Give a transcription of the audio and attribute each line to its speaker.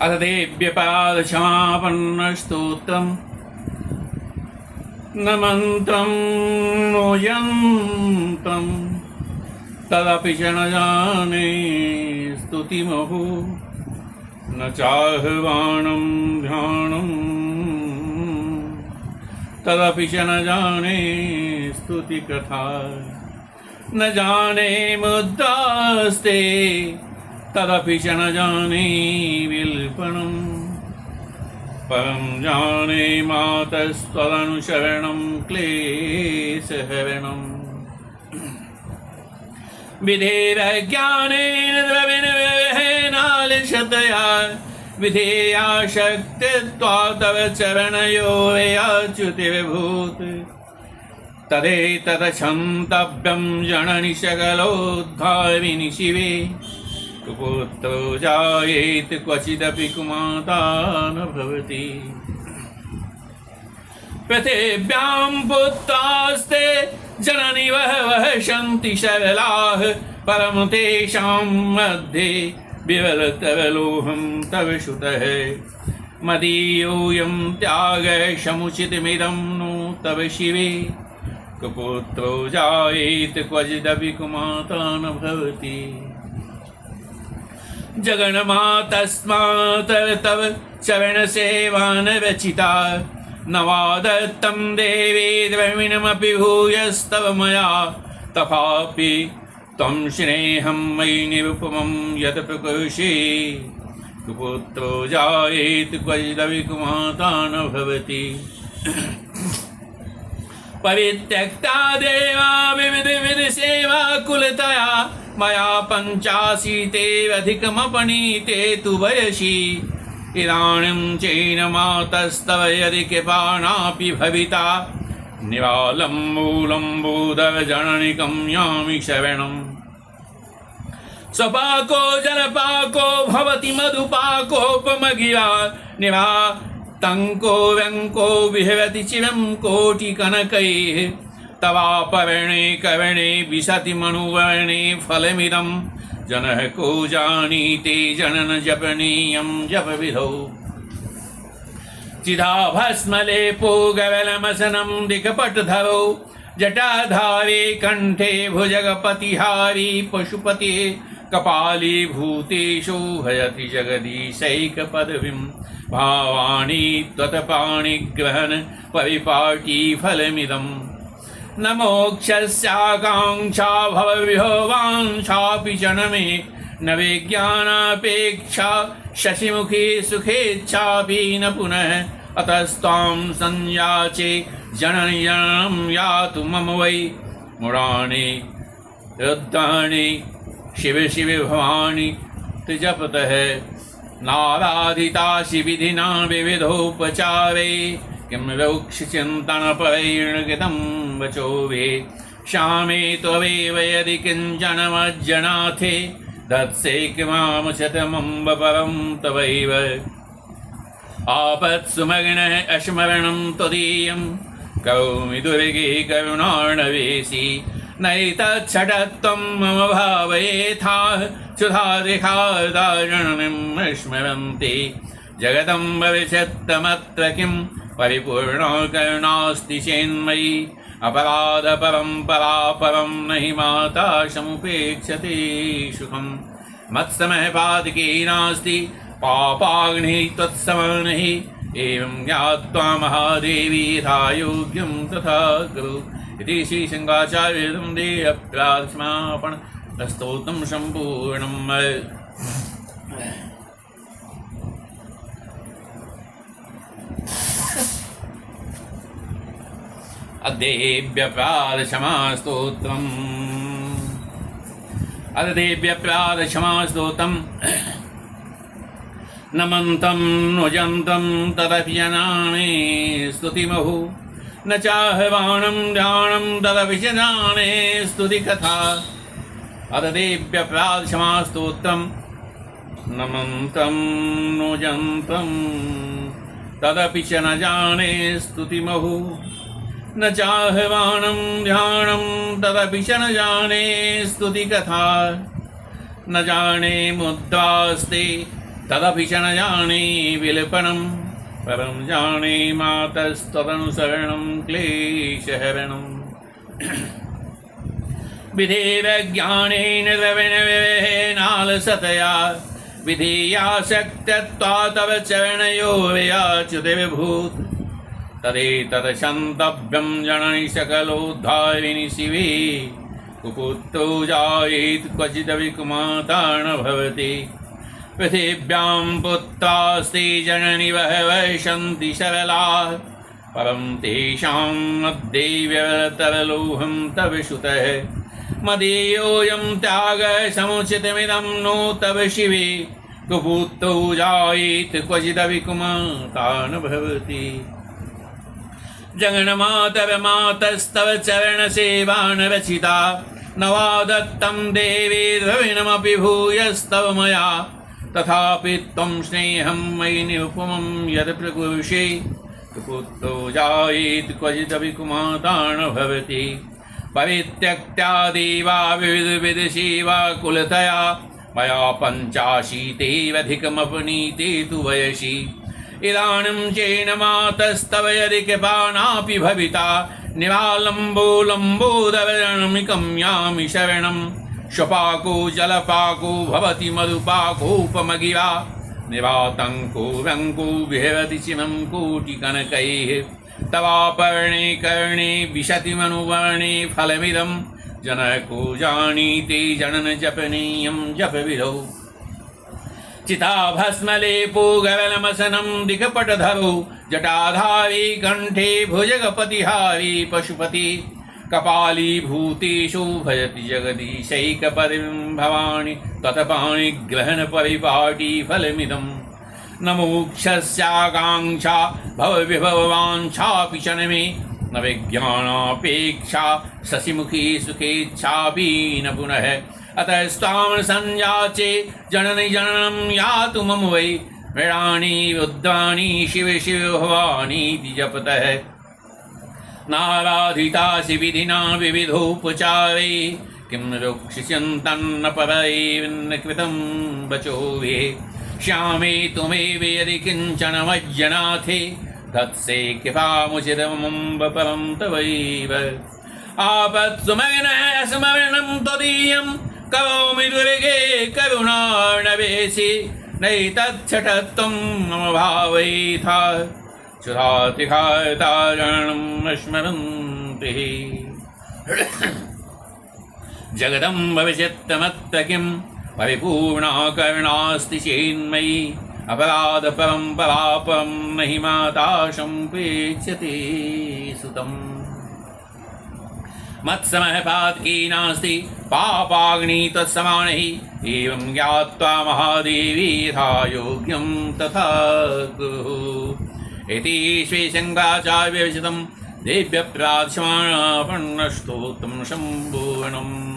Speaker 1: अथ देव्यपादक्षमापन्नस्तोत्रम् न मन्त्रं नो यन्त्रं तदपि च न जाने स्तुतिमहो। न चाह्वाणं ध्यानं तदपि च न जाने स्तुतिकथा। न जाने मुद्रास्ते तदपि च न जाने विल्पणम् परं जाने मातस्त्वदनुसरणं क्लेशहरणम् विधेरज्ञानेन द्रविणविहेनालिशतया विधेया शक्तित्वा तव चरणयो याच्युतिविभूत्। तदेतदक्षन्तव्यं जननि सकलोद्धारिणि शिवे। कुपुत्रो जायेत् क्वचिदपि कुमाता न भवति। पृथिव्यां पुत्रास्ते जननि बहवः सन्ति सरलाः परं तेषां मध्ये विवलतवलोहं तव श्रुतः मदीयोऽयं त्यागः समुचितमिदं नो तव शिवे। कुपुत्रो जायेत् क्वचिदपि कुमाता न भवति। जगन्मातस्मात् तव चरणसेवान् रचिता न वा देवी द्रविणमपि भूयस्तव मया। तथापि त्वं स्नेहं मयि निरुपमं यत् प्रकृषि कुपुत्रो जायेत् क्वचिदपि कुमाता न भवति परित्यक्ता देवा विविध विधि सेवा, कुलतया मया पञ्चाशीतेऽधिकमपनीते तु वयसि। इदानीं चैन मातस्तव यदि कृपाणापि भविता। निवालं मूलं बोधजननिकं यामि शरणम् स्वपाको जलपाको भवति मधुपाकोपमगिरा। निवा तङ्को व्यङ्को विहवति चिरं कोटिकनकैः। तवापवर्णे कवर्णे विशति मनुवर्णे फलमिदं। जनः को जानीते, जनन जपनीयं, जपविधौ। चिदाभस्मलेपो गवलमसनं दिक्पटधरौ जटाधारे कण्ठे भुजगपतिहारी पशुपते। कपाली भूतेषु हयति जगदीशैकपदवीं। भावाणि त्वत्पाणिग्रहण परिपाटी फलमिदम्। न मोक्षस्याकाङ्क्षा भवविभवांशापि च न मे। न विज्ञानापेक्षा शशिमुखी सुखेच्छापि न पुनः। अतस्त्वां संयाचे, जननि जननं यातु मम वै। मुराणि, रुद्राणि, शिव शिव भवानि, त्रिजपतः। नाराधिता शिविधिना विविधोपचारे। किं रोक्षचिन्तनपैर्गतं वचो वे। श्यामे त्वमेव यदि किंचन मज्जनाथे दत्से किमामशतमम्ब परं तवैव। आपत्सुमग्नः अस्मरणं त्वदीयं। कौमि दुर्गे करुणार्णवेसि नैतच्छटत्वं मम भावयेथाः। सुधारिखादारणनिं स्मरन्ति जगदम्बविशत्तमत्र किं परिपूर्णा करुणास्ति चेन्मयि। अपराधपरम्परा परं न हि माता समुपेक्षते सुखं मत्समः पादकी नास्ति, पापाग्निः त्वत्समनिः एवं ज्ञात्वा महादेवी यथा योग्यं तथा कुरु। इति श्रीशङ्काचार्यं देहप्राक्षमापण स्तोत्रं सम्पूर्णम् अद्देव्यप्रादशमास्तोत्रम् अददेव्यप्रादशमास्तोत्रम् न मन्तं नुजन्तं तदपि जनाने स्तुतिमहु। न चाह्वाणं ध्यानं तदपि जनाने स्तुतिकथा। अददेव्यप्रादशमास्तोत्रं न मन्तं नुजन्तं तदपि च न जाने स्तुतिमहु। न चाह्वानं ध्यानं तदपि च न जाने स्तुतिकथा। न जाने मुद्रास्ते तदपि च न जाने विलपनं परं जाने मातस्तदनुसरणं क्लेशहरणम् विधिवज्ञानेन द्रविणविवेहेनालसतया विधेयासक्त्यत्वा तव चरणयो तदेतदशन्तव्यं जननि सकलोद्धारिणि शिवे। कुपुत्रो जायेत् क्वचिदविकुमाता न भवति। पृथिव्यां पुत्रास्ते जननि बहवः सन्ति सरलाः। परं तेषां मध्ये व्यवतरलोहं तव सुतः मदीयोऽयं त्यागः समुचितमिदं नो तव शिवे। कुपुत्रो जायेत् क्वचिदविकुमाता न भवति। जगन्मातव मातस्तव चरणसेवानरचिता न वा दत्तं देवी द्रविणमपि भूयस्तव मया तथापि त्वं स्नेहं मयि निरुपमं यत् प्रकुरुषे पुत्रो जायेत् क्वचिदपि कुमाता न भवति परित्यक्त्यादेवा विविधविदशी वा कुलतया। मया पञ्चाशीतेवधिकमपनीते तु वयसि। इदानीं चेन मातस्तव यदि कृपाणापि भविता। निवालम्बोलम्बोदवरणमिकं यामि शरणं। श्वपाको जलपाको भवति मधुपाकोपमगिरा निवातङ्को व्यङ्को विहरति चिनं कोटिकनकैः। तवापर्णे कर्णे विशतिमनुवर्णे फलमिदं। जनको जानीते जननजपनीयं जपविधौ चिताभस्मलेपो गगनमसनं दिगपटधरो, जटाधारी कण्ठे भुजगपतिहारी पशुपति। कपालीभूतेषु भजति जगदीशैकपरिं भवानि ततपाणिग्रहणपरिपाटी फलमिदं न मोक्षस्याकाङ्क्षा न मे न विज्ञानापेक्षा, शशिमुखी सुखेच्छापि न पुनः। अतस्त्वां संयाचे जननि जननं यातु मम वै। मृणानि रुद्राणि शिव शिव भवानीति जपतः नाराधितासि विधिना विविधोपचारे किं रुक्षिचिन्तन्न परैर्न कृतं वचो वे श्यामे त्वमेव यदि किंचन मज्जनाथे तत्से कृपामुचितमम्ब परं तवैव। आपत्सुमग्नः स्मरणं त्वदीयं करोमि दुर्गे करुणार्णवेशि नैतच्छठत्वं मम भावैथा। सुधातिघातारणं स्मरन्ति। जगदं भविष्यत्तमत्त किं परिपूर्णा करुणास्ति चेन्मयि, अपराधपरं परापरं नहि माता सुतम्। मत्समः पातकी नास्ति पापाग्नि तत्समानैः, एवं ज्ञात्वा महादेवी यथा योग्यं तथा इति श्रीशङ्कराचार्यविशतं देव्यप्राक्षमाणापन्नस्तोत्रं सम्पूर्णम्